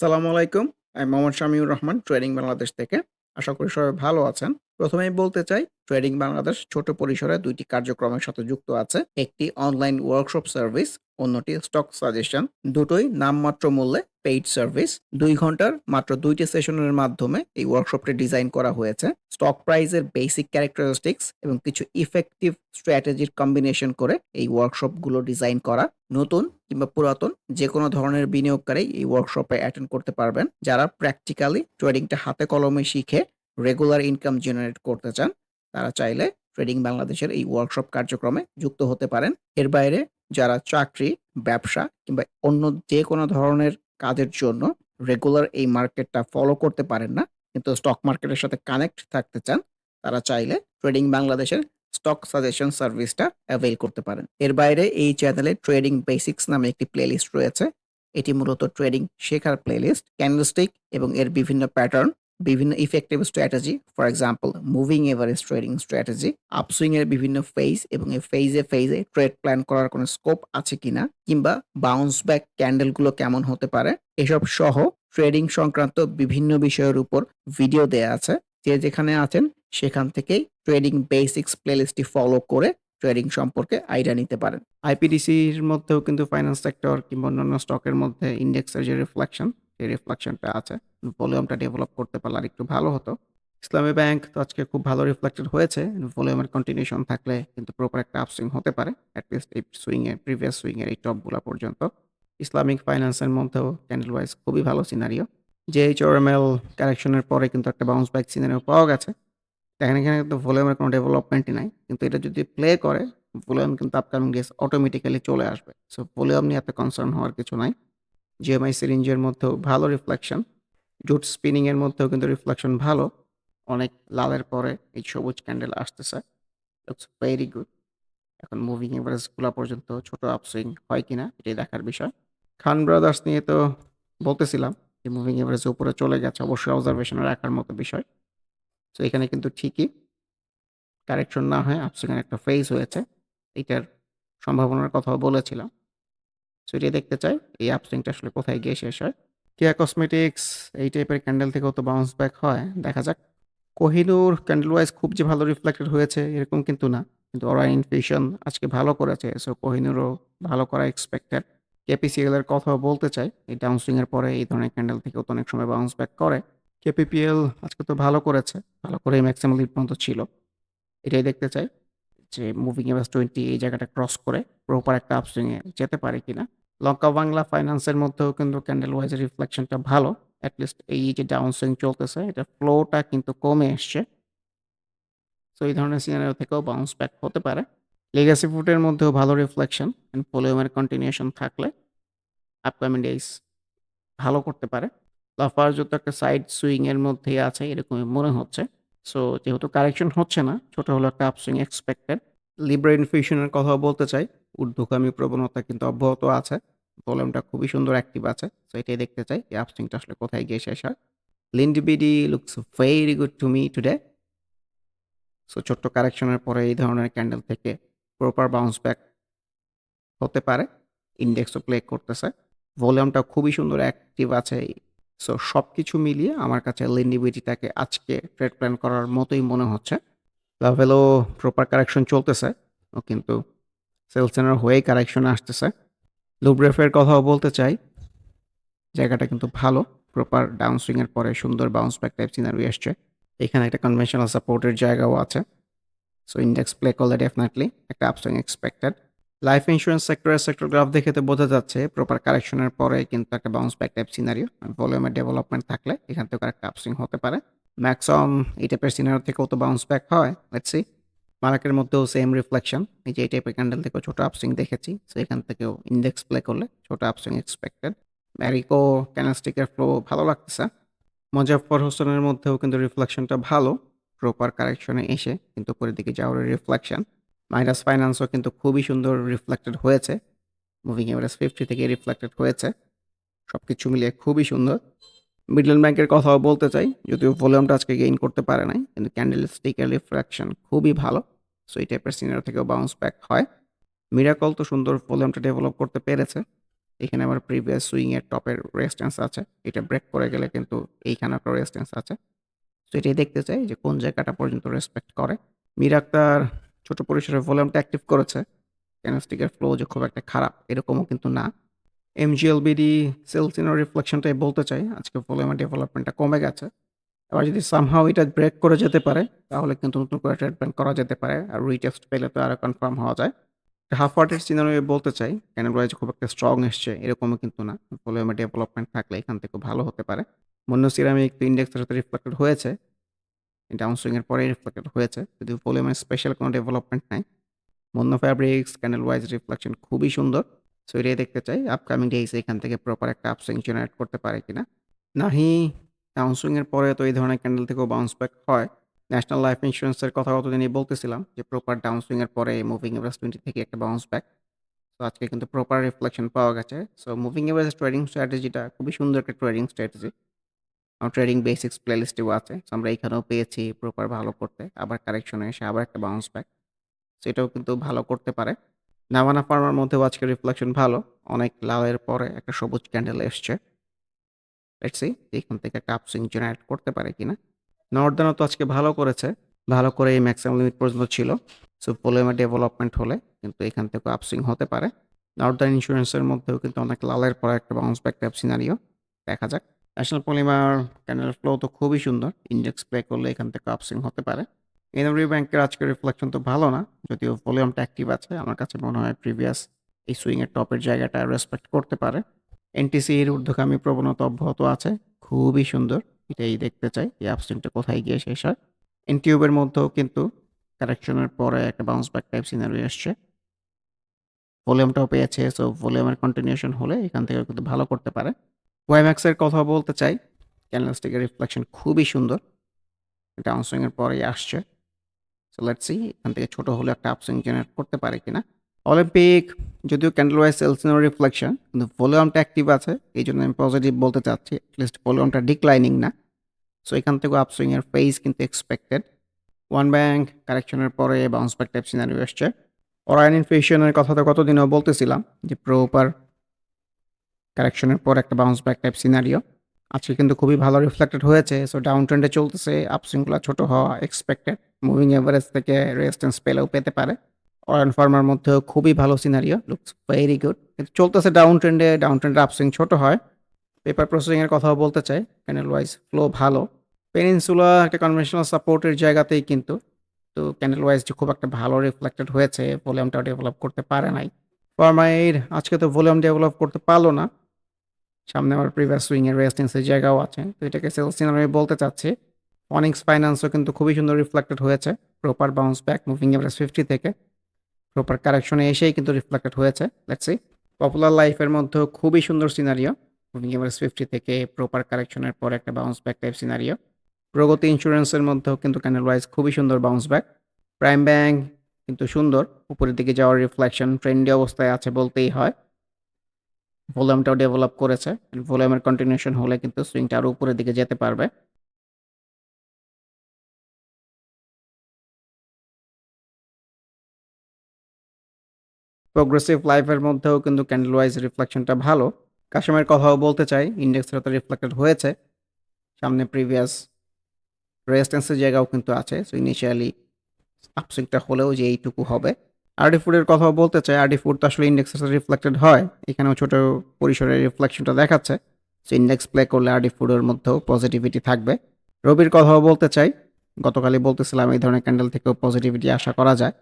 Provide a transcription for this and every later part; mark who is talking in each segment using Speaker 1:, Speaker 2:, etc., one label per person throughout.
Speaker 1: সালামু আলাইকুম। আমি মোহাম্মদ শামিউর রহমান ট্রেডিং বাংলাদেশ থেকে। আশা করি সবাই ভালো আছেন। প্রথমেই বলতে চাই ট্রেডিং বাংলাদেশ ছোট পরিসরে দুইটি কার্যক্রমের সাথে যুক্ত আছে। একটি অনলাইন ওয়ার্কশপ সার্ভিস, অন্যটি স্টক সাজেশন। দুটোই নামমাত্র মূল্যে পেইড সার্ভিস। দুই ঘণ্টার মাত্র ২ টি সেশনের মাধ্যমে এই ওয়ার্কশপটি ডিজাইন করা হয়েছে। স্টক প্রাইসের বেসিক ক্যারেক্টারিস্টিক্স এবং কিছু ইফেক্টিভ স্ট্র্যাটেজির কম্বিনেশন করে এই ওয়ার্কশপগুলো ডিজাইন করা। নতুন কিংবা পুরাতন যেকোনো ধরনের বিনিয়োগকারী এই ওয়ার্কশপে অ্যাটেন্ড করতে পারবেন। যারা প্র্যাকটিক্যালি ট্রেডিংটা হাতে কলমে শিখে রেগুলার ইনকাম জেনারেট করতে চান, তারা চাইলে ট্রেডিং বাংলাদেশের এই ওয়ার্কশপ কার্যক্রমে যুক্ত হতে পারেন। এর বাইরে যারা চাকরি, ব্যবসা কিংবা অন্য যেকোনো ধরনের কাজের জন্য রেগুলার এই মার্কেটটা ফলো করতে পারেন না, কিন্তু স্টক মার্কেটের সাথে কানেক্ট থাকতে চান, তারা চাইলে ট্রেডিং বাংলাদেশের স্টক সাজেশন সার্ভিসটা অ্যাভেল করতে পারেন। এর বাইরে এই চ্যানেলে ট্রেডিং বেসিক্স নামে একটি প্লেলিস্ট রয়েছে। এটি মূলত ট্রেডিং শেখার প্লেলিস্ট। ক্যান্ডেলস্টিক এবং এর বিভিন্ন প্যাটার্ন, বিভিন্ন effective strategy, for example moving average trading strategy, upswing এর বিভিন্ন ফেজ এবং এই ফেজে, ফেজে ট্রেড প্ল্যান করার কোনো স্কোপ আছে কিনা কিংবা বাউন্স ব্যাক ক্যান্ডেলগুলো কেমন হতে পারে, এসব সহ ট্রেডিং সংক্রান্ত বিভিন্ন বিষয়ের উপর ভিডিও দেয়া আছে। যে যেখানে আছেন সেখান থেকেই ট্রেডিং বেসিক্স প্লেলিস্টটি ফলো করে ট্রেডিং সম্পর্কে আইডিয়া নিতে পারেন। আইপিডিসির মধ্যেও কিন্তু ফাইন্যান্স সেক্টর কিংবা অন্যান্য স্টকের মধ্যে ইন্ডেক্সের যে রিফ্লেকশন, সেই রিফ্লেকশনটা আছে। ভলিউমটা ডেভেলপ করতে পারলে আর একটু ভালো হতো। ইসলামী ব্যাংক তো আজকে খুব ভালো রিফ্লেক্টেড হয়েছে। ভলিউমের কন্টিনিউশন থাকলে কিন্তু প্রপার একটা আপসুইং হতে পারে। এট লিস্ট এই সুইং এর প্রিভিয়াস সুইং এর এই টপগুলা পর্যন্ত। ইসলামিক ফাইন্যান্সের মধ্যেও ক্যান্ডেল ওয়াইজ খুবই ভালো সিনারিও। জেএইচআরএমএল কারেকশন এর পরে কিন্তু একটা বাউন্স ব্যাক সিনারিও পাওয়া গেছে। দেখেন এখানে কিন্তু ভলিউমের কোনো ডেভেলপমেন্টই নাই। কিন্তু এটা যদি প্লে করে ভলিউম কিন্তু আপকামিং ডেজ অটোমেটিক্যালি চলে আসবে। সো ভলিউম নিয়ে এত কনসার্ন হওয়ার কিছু নাই। জিএমআই সিরিঞ্জের মধ্যেও ভালো রিফ্লেকশন। জুট স্পিনিংয়ের মধ্যেও কিন্তু রিফ্লেকশন ভালো। অনেক লালের পরে এই সবুজ ক্যান্ডেল আসতেছে। Looks very good. এখন মুভিং এভারেজগুলা পর্যন্ত ছোট আপসুইং হয় কিনা, এটাই দেখার বিষয়। খান ব্রাদার্স নিয়ে তো বলতেছিলাম যে মুভিং এভারেজ উপরে চলে গেছে, অবশ্যই অবজারভেশনে রাখার মতো বিষয়। সো এখানে কিন্তু ঠিকই কারেকশন না হয়ে আপসুইং এর একটা ফেজ হয়েছে। এইটার সম্ভাবনার কথাও বলেছিলাম। সো এটাই দেখতে চাই, এই আপসুইংটা আসলে কোথায় গিয়ে শেষ হয়। কেয়া কসমেটিক্স এই টাইপের ক্যান্ডেল থেকেও তো বাউন্স ব্যাক হয়। দেখা যাক। কোহিনুর ক্যান্ডেল ওয়াইজ খুব যে ভালো রিফ্লেক্টেড হয়েছে, এরকম কিন্তু না। কিন্তু ওরা ইনফিউশন আজকে ভালো করেছে। সো কোহিনুরও ভালো করা এক্সপেক্টেড। কেপিসিএল এর কথাও বলতে চাই। এই ডাউনসুইং এর পরে এই ধরনের ক্যান্ডেল থেকেও তো অনেক সময় বাউন্স ব্যাক করে। কেপিপিএল আজকে তো ভালো করেছে। ভালো করে ম্যাক্সিমাম লিড পর্যন্ত ছিল। এটাই দেখতে চাই যে মুভিং এভারেজ 20 এই জায়গাটা ক্রস করে প্রপার একটা আপসুইং এ যেতে পারে কিনা। লঙ্কা বাংলা ফাইন্যান্সের মধ্যেও কিন্তু ক্যান্ডেল ওয়াইজ রিফ্লেকশনটা ভালো। এট লিস্ট এই যে ডাউনসুইং চলতেছে, এটা ফ্লোটা কিন্তু কমে এসছে। সো এই ধরনের সিনারিও থেকেও বাউন্স ব্যাক হতে পারে। লেগাসি ফুটের মধ্যেও ভালো রিফ্লেকশন অ্যান্ড ভলিউমের কন্টিনিউশন থাকলে আপকামিং ডেজ ভালো করতে পারে। লাফার্জও তো একটা সাইড সুইং এর মধ্যেই আছে এরকমই মনে হচ্ছে। সো যেহেতু কারেকশন হচ্ছে না, ছোট হলেও একটা আপসুইং এক্সপেক্টেড। লিব্রা ইনফিউশন এর কথাও বলতে চাই। ঊর্ধ্বগামী প্রবণতা কিন্তু অব্যাহত আছে। ভলিউমটা খুবই সুন্দর অ্যাক্টিভ আছে। সো এটাই দেখতে চাই এই আপসুইংটা আসলে কোথায় গিয়ে শেষ হয়। Linde BD looks very good to me today. So ছোট্ট কারেকশনের পরে এই ধরনের ক্যান্ডেল থেকে প্রপার বাউন্স ব্যাক হতে পারে। ইন্ডেক্সও প্লে করতেছে। ভলিউমটা খুবই সুন্দর অ্যাক্টিভ আছে। সো সব কিছু মিলিয়ে আমার কাছে লিন্ডিবিডিটাকে আজকে ট্রেড প্ল্যান করার মতোই মনে হচ্ছে। লাভেলও প্রপার কারেকশন চলতেছে। ও কিন্তু সেলসেনার হয়েই কারেকশন আসতেছে। লুব্রেফের কথাও বলতে চাই। জায়গাটা কিন্তু ভালো। প্রপার ডাউনসুইং এর পরে সুন্দর বাউন্স ব্যাক টাইপ সিনারিও এসছে। এখানে একটা কনভেনশনাল সাপোর্টের জায়গাও আছে। সো ইন্ডেক্স প্লে করলে ডেফিনিটলি একটা আপসুইং এক্সপেক্টেড। লাইফ ইন্স্যুরেন্স সেক্টরের সেক্টর গ্রাফ দেখে তো বোঝা যাচ্ছে প্রপার কারেকশনের পরে কিন্তু একটা বাউন্স ব্যাক টাইপ সিনারিও। ভলিউমের ডেভেলপমেন্ট থাকলে এখান থেকে একটা আপসিং হতে পারে। ম্যাক্সিমাম এই টাইপের সিনারিও থেকেও তো বাউন্স ব্যাক হয়। Let's see. মার্কেটের মধ্যেও সেম রিফ্লেকশন। এই যে এই টাইপের ক্যান্ডেল থেকেও ছোট আপসিং দেখেছি। সো এখান থেকেও ইন্ডেক্স প্লে করলে ছোট আপসিং এক্সপেক্টেড। ম্যারিকো ক্যান্ডেলস্টিকের ফ্লো ভালো লাগতেছে। মোজাফফর হোসেনের মধ্যেও কিন্তু রিফ্লেকশনটা ভালো। প্রপার কারেকশনে এসে কিন্তু উপরের দিকে যাওয়ার রিফ্লেকশন। মাইনাস ফাইন্যান্সও কিন্তু খুবই সুন্দর রিফ্লেক্টেড হয়েছে। মুভিং এভারেজ 50 থেকে রিফ্লেক্টেড হয়েছে। সব কিছু মিলিয়ে খুবই সুন্দর। মিডল ব্যাংকের কথাও বলতে চাই। যদিও ভলিউমটা আজকে গেইন করতে পারে নাই। কিন্তু ক্যান্ডেলস্টিকের রিফ্লেকশন খুবই ভালো। সো এই টাইপের সিনারিও থেকেও বাউন্স ব্যাক হয়। মিরাকল তো সুন্দর ভলিউমটা ডেভেলপ করতে পেরেছে। এখানে আমার প্রিভিয়াস সুইংয়ের টপের রেজিস্ট্যান্স আছে। এটা ব্রেক করে গেলে কিন্তু এইখানে একটা রেজিস্ট্যান্স আছে। সো এটাই দেখতে চাই যে কোন জায়গাটা পর্যন্ত রেসপেক্ট করে। মীর আক্তার ছোট পরিসরে ভলিউমটা অ্যাক্টিভ করেছে। ক্যান্ডেলস্টিকের ফ্লো যে খুব একটা খারাপ, এরকমও কিন্তু না। এমজিএলবিডি সেলস ইন রিফ্লেকশনটাই বলতে চাই, আজকে ভলিউমের ডেভেলপমেন্টটা কমে গেছে। এবার যদি সামহাও এটা ব্রেক করে যেতে পারে, তাহলে কিন্তু নতুন করে ট্রিটমেন্ট করা যেতে পারে। আর রিটেস্ট পেলে তো আরও কনফার্ম হওয়া যায়। হাফ ওয়াটের সিনারিও বলতে চাই ক্যান্ডেল ওয়াইজ খুব একটা স্ট্রং এসছে, এরকমও কিন্তু না। ভলিউমের ডেভেলপমেন্ট থাকলে এখান থেকে ভালো হতে পারে। মন্য সিরামিক ইন্ডেক্সের সাথে রিফ্লেক্টেড হয়েছে। ডাউন সুইং এর পরেই রিফ্লেক্টেড হয়েছে। যদিও ভলিউমের স্পেশাল কোনো ডেভেলপমেন্ট নাই। Monno fabrics candle wise reflection খুবই সুন্দর। সো এটাই দেখতে চাই আপকামিং ডেইজ এখান থেকে প্রপার একটা আপসুইং জেনারেট করতে পারে কিনা। নাহি ডাউন পরে তো এই ধরনের ক্যান্ডেল থেকেও বাউন্স ব্যাক হয়। ন্যাশনাল লাইফ ইন্সুরেন্স এর কথা গতদিনই বলতেছিলাম যে প্রপার ডাউন সুইং এর পরে মুভিং এভারেজ 20 থেকে একটা বাউন্স ব্যাক। তো আজকে কিন্তু প্রপার রিফ্লেকশন পাওয়া গেছে। সো মুভিং এভারেজ ট্রেডিং স্ট্র্যাটেজিটা খুবই সুন্দর একটা ট্রেডিং স্ট্র্যাটেজি। ট্রেডিং বেসিক্স প্লেলিস্টেও আছে। সো আমরা এখানেও পেয়েছি প্রপার ভালো করতে। আবার কারেকশনে এসে আবার একটা বাউন্স ব্যাক। সো এটাও কিন্তু ভালো করতে পারে। নাভানা ফার্মার মধ্যেও আজকে রিফ্লেকশন ভালো। অনেক লালের পরে একটা সবুজ ক্যান্ডেল এসছে। লেটস এখান থেকে একটা আপসুইং জেনারেট করতে পারে কিনা। নর্দানও তো আজকে ভালো করেছে। ভালো করে এই ম্যাক্সিমাম লিমিট পর্যন্ত ছিল। সো ভলিউমের ডেভেলপমেন্ট হলে কিন্তু এখান থেকে আপসুইং হতে পারে। নর্দার্ন ইন্স্যুরেন্সের মধ্যেও কিন্তু অনেক লালের পরে একটা বাউন্স ব্যাক টাইপ সিনারিও। দেখা যাক। ন্যাশনাল পলিমার ক্যান্ডেল ফ্লো তো খুবই সুন্দর। ইন্ডেক্স প্লে করলে এখান থেকে আপসুইং হতে পারে। এনএমডি ব্যাংকের আজকের রিফ্লেকশন তো ভালো না। যদিও ভলিউমটা অ্যাক্টিভ আছে। আমার কাছে মনে হয় প্রিভিয়াস এই সুইং এর টপের জায়গাটা রেসপেক্ট করতে পারে। এনটিসি এনটিসির ঊর্ধ্বগামী প্রবণতা অব্যাহত আছে। খুবই সুন্দর। এটাই দেখতে চাই এই আপসুইংটা কোথায় গিয়ে শেষ হয়। এনটিউবের মধ্যেও কিন্তু কারেকশনের পরে একটা বাউন্স ব্যাক টাইপ সিনারিও এসছে। ভলিউমটাও পেয়েছে। সো ভলিউমের কন্টিনিউশন হলে এখান থেকেও কিন্তু ভালো করতে পারে। ওয়াইম্যাক্স এর কথা বলতে চাই। ক্যান্ডেলস্টিকের রিফ্লেকশন খুবই সুন্দর। ডাউন সুইং এর পরেই আসছে। সো লেটস সি এখান থেকে ছোটো হলেও একটা আপসুইং জেনারেট করতে পারে কিনা। অলিম্পিক যদিও ক্যান্ডেল ওয়াইজ ইন রিফ্লেকশন কিন্তু ভলিউমটা অ্যাক্টিভ আছে। এই জন্য আমি পজিটিভ বলতে চাচ্ছি। এটলিস্ট ভলিউমটা ডিক্লাইনিং না। সো এখান থেকেও আপসুইং এর ফেজ কিন্তু এক্সপেক্টেড। ওয়ান ব্যাংক কারেকশনের পরে বাউন্স ব্যাক টাইপ সিনারিও এসছে। অরায়ন ইনফ্লেশনের কথা তো গতদিনও বলতেছিলাম, যে প্রপার কারেকশনের পর একটা বাউন্স ব্যাক টাইপ সিনারিও। আজকে কিন্তু খুবই ভালো রিফ্লেক্টেড হয়েছে। সো ডাউন ট্রেন্ডে চলতেছে। আপসুইংগুলা ছোট হওয়া এক্সপেক্টেড। মুভিং এভারেজ থেকে রেজিস্ট্যান্স পেলেও পেতে পারে। অরায়ন ফার্মার মধ্যেও খুবই ভালো সিনারিও। Looks very good. কিন্তু চলতেছে ডাউন ট্রেন্ডে। ডাউন ট্রেন্ডে আপসুইং ছোট হয়। পেপার প্রসেসিংয়ের কথাও বলতে চাই। ক্যান্ডেল ওয়াইজ ফ্লো ভালো। পেনিনসুলা একটা কনভেনশনাল সাপোর্টের জায়গাতেই কিন্তু। তো ক্যান্ডেল ওয়াইজ খুব একটা ভালো রিফ্লেক্টেড হয়েছে। ভলিউমটাও ডেভেলপ করতে পারে নাই। ফার্মাইর আজকে তো ভলিউম ডেভেলপ করতে পারল না। সামনে আমার প্রিভিয়াস সুইং এর রেজিস্ট্যান্স জায়গাও আছে। তো এটাকে সেলস সিনারি বলতে চাচ্ছি। অনিক্স ফাইন্যান্সও কিন্তু খুবই সুন্দর রিফ্লেক্টেড হয়েছে। Proper bounce back moving average 50 থেকে। প্রপার কারেকশনে এসেই কিন্তু রিফ্লেক্টেড হয়েছে। সি। পপুলার লাইফের মধ্যেও খুবই সুন্দর সিনারিও। মুভিং এভারেজ 50 থেকে প্রপার কারেকশনের পরে একটা bounce back type scenario. Pragati ইন্স্যুরেন্সের মধ্যেও কিন্তু ক্যান্ডেল ওয়াইজ খুবই সুন্দর বাউন্স ব্যাক। প্রাইম ব্যাংক কিন্তু সুন্দর। উপরের দিকে যাওয়ার রিফ্লেকশন ট্রেন্ডি অবস্থায় আছে বলতেই হয়। ভলিউমটাও ডেভেলপ করেছে। ভলিউমের কন্টিনিউশন হলে কিন্তু সুইংটা আরও উপরের দিকে যেতে পারবে। প্রোগ্রেসিভ লাইফের মধ্যেও কিন্তু ক্যান্ডেল ওয়াইজ রিফ্লেকশনটা ভালো। কাশেমের কথাও বলতে চাই। ইন্ডেক্সের সাথে রিফ্লেক্টেড হয়েছে। সামনে প্রিভিয়াস রেজিস্ট্যান্স এর জায়গাও কিন্তু আছে। সো ইনিশিয়ালি আপসুইংটা হলেও যে এইটুকু হবে। আরডি ফুডের কথাও বলতে চাই। আরডি ফুড তো আসলে ইন্ডেক্সের সাথে রিফ্লেক্টেড হয়। এখানেও ছোট পরিসরে রিফ্লেকশনটা দেখাচ্ছে। সো ইন্ডেক্স প্লে করলে আরডি ফুডের মধ্যেও পজিটিভিটি থাকবে। রবির কথাও বলতে চাই। গতকালই বলতেছিলাম এই ধরনের ক্যান্ডেল থেকেও পজিটিভিটি আশা করা যায়।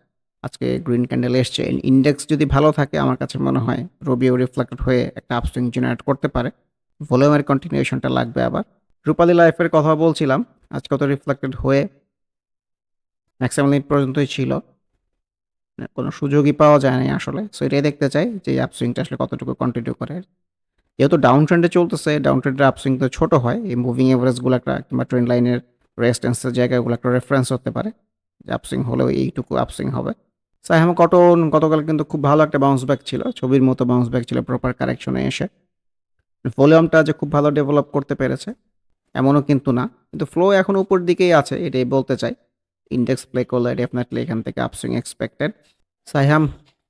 Speaker 1: আজকে গ্রিন ক্যান্ডেল এসছে। ইন্ডেক্স যদি ভালো থাকে, আমার কাছে মনে হয় রবিও রিফ্লেক্টেড হয়ে একটা আপসুইং জেনারেট করতে পারে। ভলিউমের কন্টিনিউশনটা লাগবে আবার। রূপালী লাইফের কথা বলছিলাম। আজকে তো রিফ্লেক্টেড হয়ে ম্যাক্সিমাম লিমিট পর্যন্তই ছিল। কোনো সুযোগই পাওয়া যায় না আসলে। সো এটাই দেখতে চাই যে আপসুইংটা আসলে কতটুকু কন্টিনিউ করে। যেহেতু ডাউন ট্রেন্ডে চলতেছে, ডাউন ট্রেন্ডের আপসুইং তো ছোট হয়। এই মুভিং এভারেজগুলো একটা কিংবা ট্রেন্ড লাইনের রেজিস্ট্যান্স এর জায়গাগুলো একটা রেফারেন্স হতে পারে। যে আপসুইং হলেও এইটুকু আপসুইং হবে। সাইহাম কটন গতকাল কিন্তু খুব ভালো একটা বাউন্স ব্যাক ছিল। ছবির মতো বাউন্স ব্যাক ছিল প্রপার কারেকশনে এসে। ভলিউমটা যে খুব ভালো ডেভেলপ করতে পেরেছে এমনও কিন্তু না। কিন্তু ফ্লো এখনও উপর দিকেই আছে এটাই বলতে চাই। ইন্ডেক্স প্লে করলে ডেফিনিটলি এখান থেকে আপসুইং এক্সপেক্টেড। সাইহাম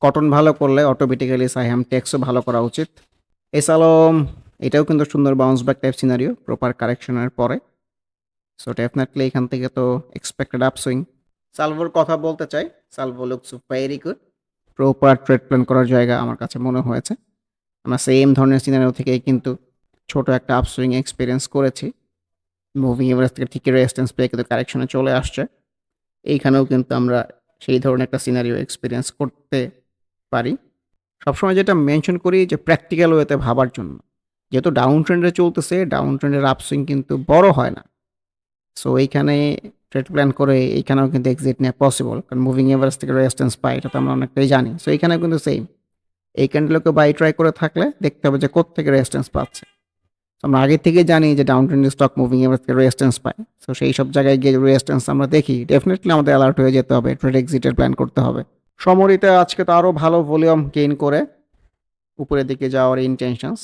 Speaker 1: কটন ভালো করলে অটোমেটিক্যালি সাইহাম টেক্সও ভালো করা উচিত। এস আলম এটাও কিন্তু সুন্দর bounce back type scenario proper কারেকশনের পরে। সো ডেফিনেটলি এখান থেকে তো এক্সপেক্টেড আপসুইং সালভোর কথা বলতে চাই, Salvo looks very good proper trade plan করার জায়গা আমার কাছে মনে হয়েছে। আমরা সেম ধরনের সিনারিও থেকে কিন্তু ছোট একটা আপসুইং এক্সপিরিয়েন্স করেছি। মুভিং এভারেজ থেকে ঠিকই রেজিস্ট্যান্স পেয়ে কিন্তু কারেকশনে চলে আসছে। এইখানেও কিন্তু আমরা সেই ধরনের একটা সিনারিও এক্সপিরিয়েন্স করতে পারি। সবসময় যেটা মেনশন করি যে প্র্যাকটিক্যাল ওয়েতে ভাবার জন্য। যেহেতু ডাউন ট্রেন্ডে চলতেছে ডাউন ট্রেন্ডের আপসুইং কিন্তু বড় হয় না। সো এইখানে ট্রেড প্ল্যান করে এইখানেও কিন্তু এক্সিট নেওয়া পসিবল কারণ মুভিং এভারেজ থেকে রেজিস্ট্যান্স পাই এটা তো আমরা অনেকটাই জানি। সো এইখানেও কিন্তু সেম এই ক্যান্ডেলকে বাই ট্রাই করে থাকলে দেখতে হবে যে কোথেকে রেজিস্ট্যান্স পাচ্ছে। আমরা আগে থেকে জানি যে ডাউন ট্রেন্ডের স্টক মুভিং থেকে রেজিস্ট্যান্স পায় সো সেই সব জায়গায় গিয়ে রেজিস্ট্যান্স আমরা দেখি ডেফিনেটলি আমাদের অ্যালার্ট হয়ে যেতে হবে ট্রেড এক্সিটের প্ল্যান করতে হবে। সমরিতে আজকে তো আরও ভালো ভলিউম গেইন করে। উপরের দিকে যাওয়ার ইন্টেনশনস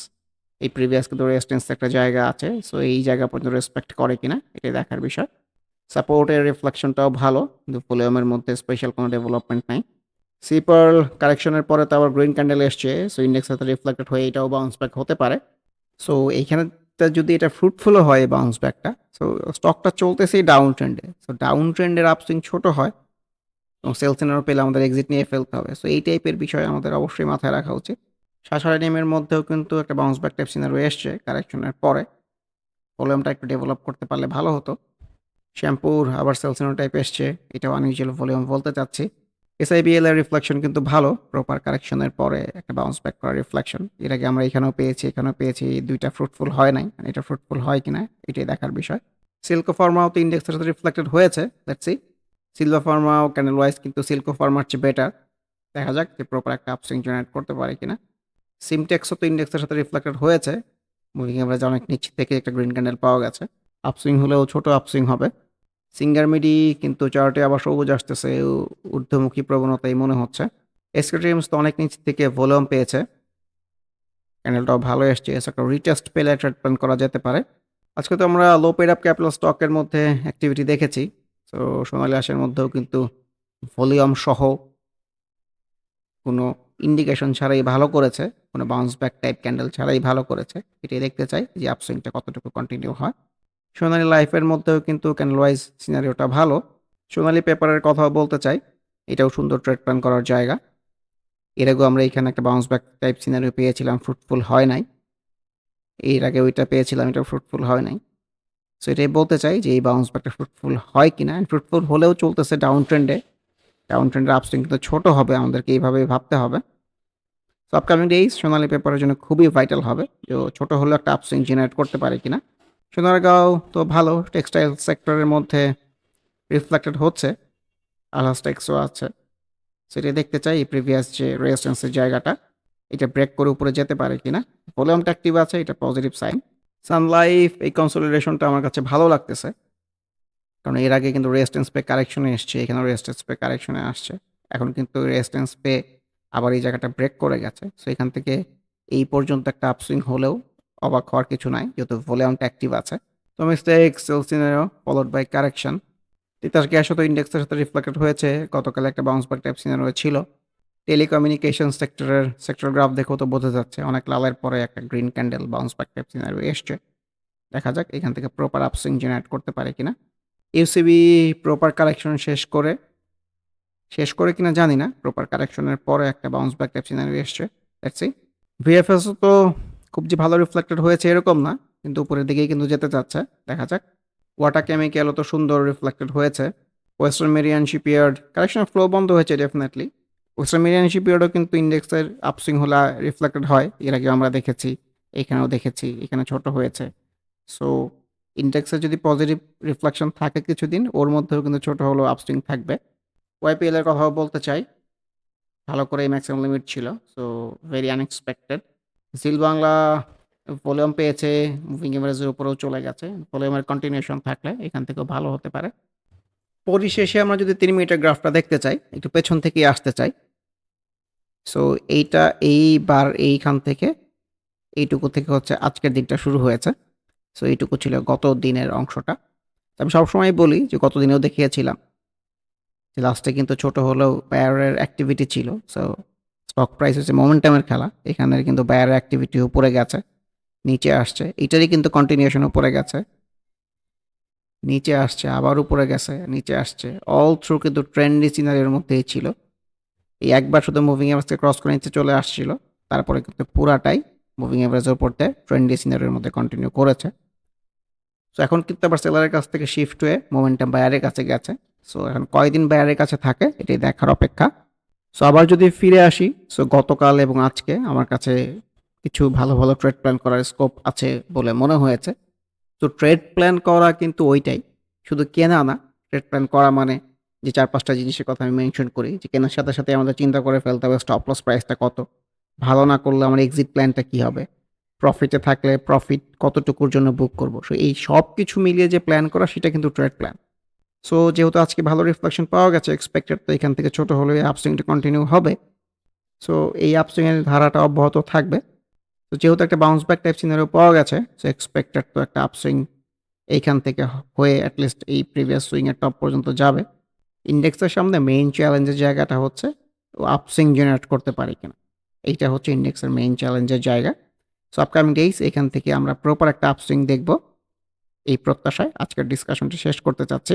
Speaker 1: এই প্রিভিয়াস কিন্তু রেজিস্ট্যান্স একটা জায়গা আছে। সো এই জায়গা পর্যন্ত রেসপেক্ট করে কিনা, এটাই দেখার বিষয়। সাপোর্টের রিফ্লেকশনটাও ভালো, কিন্তু ভলিউমের মধ্যে স্পেশাল কোনো ডেভেলপমেন্ট নাই। সিপার কারেকশনের পরে তো আবার গ্রিন ক্যান্ডেল এসছে। সো ইন্ডেক্স সাথে রিফ্লেক্টেড হয়ে এটাও বাউন্স ব্যাক হতে পারে। সো এইখানেটা যদি এটা ফ্রুটফুলও হয় বাউন্স ব্যাকটা সো স্টকটা চলতেছেই ডাউন ট্রেন্ডে সো ডাউন ট্রেন্ডের আপসুইং ছোট হয়, এবং সেলস এনারও পেলে আমাদের এক্সিট নিয়ে ফেলতে হবে। সো এই টাইপের বিষয় আমাদের অবশ্যই মাথায় রাখা উচিত। সাসারা নিয়মের মধ্যেও কিন্তু একটা বাউন্স ব্যাক টাইপ সিনারো এসছে কারেকশনের পরে। ভলিউমটা একটু ডেভেলপ করতে পারলে ভালো হতো। শ্যাম্পুর আবার সেলসিনো টাইপ এসছে, এটাও আনইউজুয়াল ভলিউম বলতে চাচ্ছি। এসআইবিএল এর রিফ্লেকশন কিন্তু ভালো প্রপার কারেকশনের পরে একটা বাউন্স ব্যাক করার রিফ্লেকশন এর আগে আমরা এখানেও পেয়েছি এখানেও পেয়েছি দুইটা ফ্রুটফুল হয় নাই। মানে এটা ফ্রুটফুল হয় কিনা, এটাই দেখার বিষয়। সিল্কো ফার্মাও তো ইন্ডেক্সের সাথে রিফ্লেক্টেড হয়েছে দেখছি সিলভা ফার্মাও ক্যানেল ওয়াইজ কিন্তু সিল্কো ফার্মার চেয়ে বেটার দেখা যাক যে প্রপার একটা আপসুইং জেনারেট করতে পারে কিনা। সিমটেক্সও তো ইন্ডেক্সের সাথে রিফ্লেক্টেড হয়েছে। মুভিং এভারেজ অনেক নিচ থেকে একটা গ্রিন ক্যান্ডেল পাওয়া গেছে। আপসুইং হলেও ছোট আপসুইং হবে। সিঙ্গার মিডি, কিন্তু চার্টে আবার সবুজ আসতেছে ঊর্ধ্বমুখী প্রবণতাই মনে হচ্ছে। এসকেটিএমস তো অনেক নিচ থেকে ভলিউম পেয়েছে। ক্যান্ডেলটাও ভালো এসছে এসে একটা রিটেস্ট পেলে ট্রেড প্ল্যান করা যেতে পারে। আজকে তো আমরা লো পেড আপ ক্যাপিটাল স্টকের মধ্যে অ্যাক্টিভিটি দেখেছি তো সোনালী আশের মধ্যেও কিন্তু ভলিউম সহ কোনো ইন্ডিকেশন ছাড়াই ভালো করেছে, কোনো বাউন্স ব্যাক টাইপ ক্যান্ডেল ছাড়াই ভালো করেছে, এটাই দেখতে চাই যে আপসুইংটা কতটুকু কন্টিনিউ হয়। সোনালী লাইফের মধ্যেও কিন্তু ক্যান্ডেল ওয়াইজ সিনারিওটা ভালো। সোনালি পেপারের কথাও বলতে চাই। এটাও সুন্দর ট্রেড প্ল্যান করার জায়গা। এর আগেও আমরা এখানে একটা বাউন্স ব্যাক টাইপ সিনারিও পেয়েছিলাম ফ্রুটফুল হয় নাই। এর আগে ওইটা পেয়েছিলাম এটা ফ্রুটফুল হয় নাই। সো এটাই বলতে চাই যে এই বাউন্স ব্যাকটা ফ্রুটফুল হয় কিনা। অ্যান্ড ফ্রুটফুল হলেও চলতেছে ডাউন ট্রেন্ডে ডাউন ট্রেন্ডের আপসুইং কিন্তু ছোটো হবে, আমাদেরকে এইভাবে ভাবতে হবে। সো আপকামিং ডেইজ সোনালি পেপারের জন্য খুবই ভাইটাল হবে। যে ছোটো হলেও একটা আপসুইং জেনারেট করতে পারে কিনা। সোনারগাঁও তো ভালো টেক্সটাইল সেক্টরের মধ্যে রিফ্লেক্টেড হচ্ছে, আলহাস টেক্সও আছে। সেটা দেখতে চাই প্রিভিয়াস যে রেজিস্ট্যান্সের জায়গাটা, এটা ব্রেক করে উপরে যেতে পারে কিনা। ভলিউমটা অ্যাক্টিভ আছে, এটা পজিটিভ সাইন সানলাইফ এই কনসোলিডেশনটা আমার কাছে ভালো লাগতেছে। কারণ এর আগে কিন্তু রেজিস্ট্যান্স পে কারেকশনে এসছে, এখানে রেজিস্ট্যান্স পে কারেকশনে আসছে। এখন কিন্তু রেজিস্ট্যান্স পে আবার এই জায়গাটা ব্রেক করে গেছে। সো এখান থেকে এই পর্যন্ত একটা আপসুইং হলেও অবাক হওয়ার কিছু নাই, যেহেতু ভলিউমটা অ্যাক্টিভ আছে। তো mistake sell scenario followed by correction Titas গ্যাসও তো ইন্ডেক্সের সাথে রিফ্লেক্টেড হয়েছে। গতকাল একটা বাউন্স ব্যাক টাইপ সিনারিও ছিল। টেলিকমিউনিকেশন সেক্টরের সেক্টর গ্রাফ দেখেও তো বোঝা যাচ্ছে, অনেক লালের পরে একটা green candle bounce back type scenario এসছে। দেখা যাক, এখান থেকে প্রপার আপসিং জেনারেট করতে পারে কিনা। ইউসিবি প্রপার কারেকশন শেষ করে শেষ করে কিনা জানি না। প্রপার কারেকশনের পরে একটা বাউন্স ব্যাক টাইপ সিনারিও এসছে। দেখছি ভিএফএসও তো খুব যে ভালো রিফ্লেক্টেড হয়েছে এরকম না, কিন্তু উপরের দিকেই কিন্তু যেতে চাচ্ছে। দেখা যাক। ওয়াটার কেমিক্যাল তো সুন্দর রিফ্লেক্টেড হয়েছে। ওয়েস্টার্ন মেরিয়ান শিপইয়ার্ড কারেকশনের ফ্লো বন্ধ হয়েছে ডেফিনেটলি ওয়েস্টার্ন মেরিয়ান শিপইয়ার্ডও কিন্তু ইন্ডেক্সের আপসুইং হলে রিফ্লেক্টেড হয়। এর আগে আমরা দেখেছি, এখানেও দেখেছি, এখানে ছোট হয়েছে। সো ইন্ডেক্সের যদি পজিটিভ রিফ্লেকশন থাকে কিছুদিন, ওর মধ্যেও কিন্তু ছোট হলেও আপসুইং থাকবে। ওয়াইপিএল এর কথাও বলতে চাই। ভালো করে ম্যাক্সিমাম লিমিট ছিল। So very unexpected zeal Bangla volume পেয়েছে মুভিং এভারেজের উপরেও চলে গেছে, ভলিউমের কন্টিনিউশন থাকলে এখান থেকেও ভালো হতে পারে। পরিশেষে আমরা যদি তিন মিনিটের গ্রাফটা দেখতে চাই, একটু পেছন থেকেই আসতে চাই। সো এইটা এইবার এইখান থেকে, এইটুকু থেকে হচ্ছে আজকের দিনটা শুরু হয়েছে। সো এইটুকু ছিল গত দিনের অংশটা। আমি সবসময় বলি যে গত দিনেও দেখিয়েছিলাম লাস্টে কিন্তু ছোট হলেও প্যারের অ্যাক্টিভিটি ছিল। সো স্টক প্রাইস হচ্ছে মোমেন্টামের খেলা। এখানে কিন্তু বায়ার অ্যাক্টিভিটি উপরে গেছে, নিচে আসছে। এটারই কিন্তু কন্টিনিউয়েশন উপরে গেছে। নিচে আসছে, আবার উপরে গেছে, নিচে আসছে। অল থ্রু কিন্তু ট্রেন্ডি সিনারিওর মধ্যেই ছিল। এই একবার শুধু মুভিং এভারেজকে ক্রস করে নিচে চলে আসছিল। তারপরে কিন্তু পুরাটাই মুভিং উপর দিয়ে ট্রেন্ডি সিনারিওর মধ্যে কন্টিনিউ করেছে। সো এখন কিন্তু আবার সেলারের কাছ থেকে শিফট হয়ে মোমেন্টাম বায়ারের কাছে গেছে। সো এখন কয়দিন বায়ারের কাছে থাকে এটাই দেখার অপেক্ষা। সো আবার যদি ফিরে আসি, সো গতকাল এবং আজকে আমার কাছে কিছু ভালো, ভালো ট্রেড প্ল্যান করার স্কোপ আছে বলে মনে হয়েছে। তো ট্রেড প্ল্যান করা কিন্তু ওইটাই। শুধু কেনা না, ট্রেড প্ল্যান করা মানে যে চার পাঁচটা জিনিসের কথা আমি মেনশন করি যে কেনার সাথে, সাথে আমাদের চিন্তা করে ফেলতে হবে স্টপ লস প্রাইসটা কত? ভালো না করলে আমার এক্সিট প্ল্যানটা কী হবে? প্রফিটে থাকলে প্রফিট কতটুকুর জন্য বুক করব সো এই সব কিছু মিলিয়ে যে প্ল্যান করা সেটা কিন্তু ট্রেড প্ল্যান। সো যেহেতু আজকে ভালো রিফ্লেকশন পাওয়া গেছে এক্সপেক্টেড তো এখান থেকে ছোট হলেও এই আপসুইংটা কন্টিনিউ হবে। সো এই আপসুইং এর ধারাটা অব্যাহত থাকবে। তো যেহেতু একটা বাউন্স ব্যাক টাইপ সিনারিও পাওয়া গেছে, সো এক্সপেক্টেড তো একটা আপসুইং এইখান থেকে হয়ে এট লিস্ট এই প্রিভিয়াস সুইং এর টপ পর্যন্ত যাবে। ইন্ডেক্সের সামনে মেইন চ্যালেঞ্জের জায়গাটা হচ্ছে ও আপসুইং জেনারেট করতে পারে কিনা? এইটা হচ্ছে ইন্ডেক্সের মেইন চ্যালেঞ্জের জায়গা। সো আপকামিং ডেইজ এখান থেকে আমরা প্রপার একটা আপসুইং দেখব। এই প্রত্যাশায় আজকের ডিসকাশনটি শেষ করতে চাচ্ছি।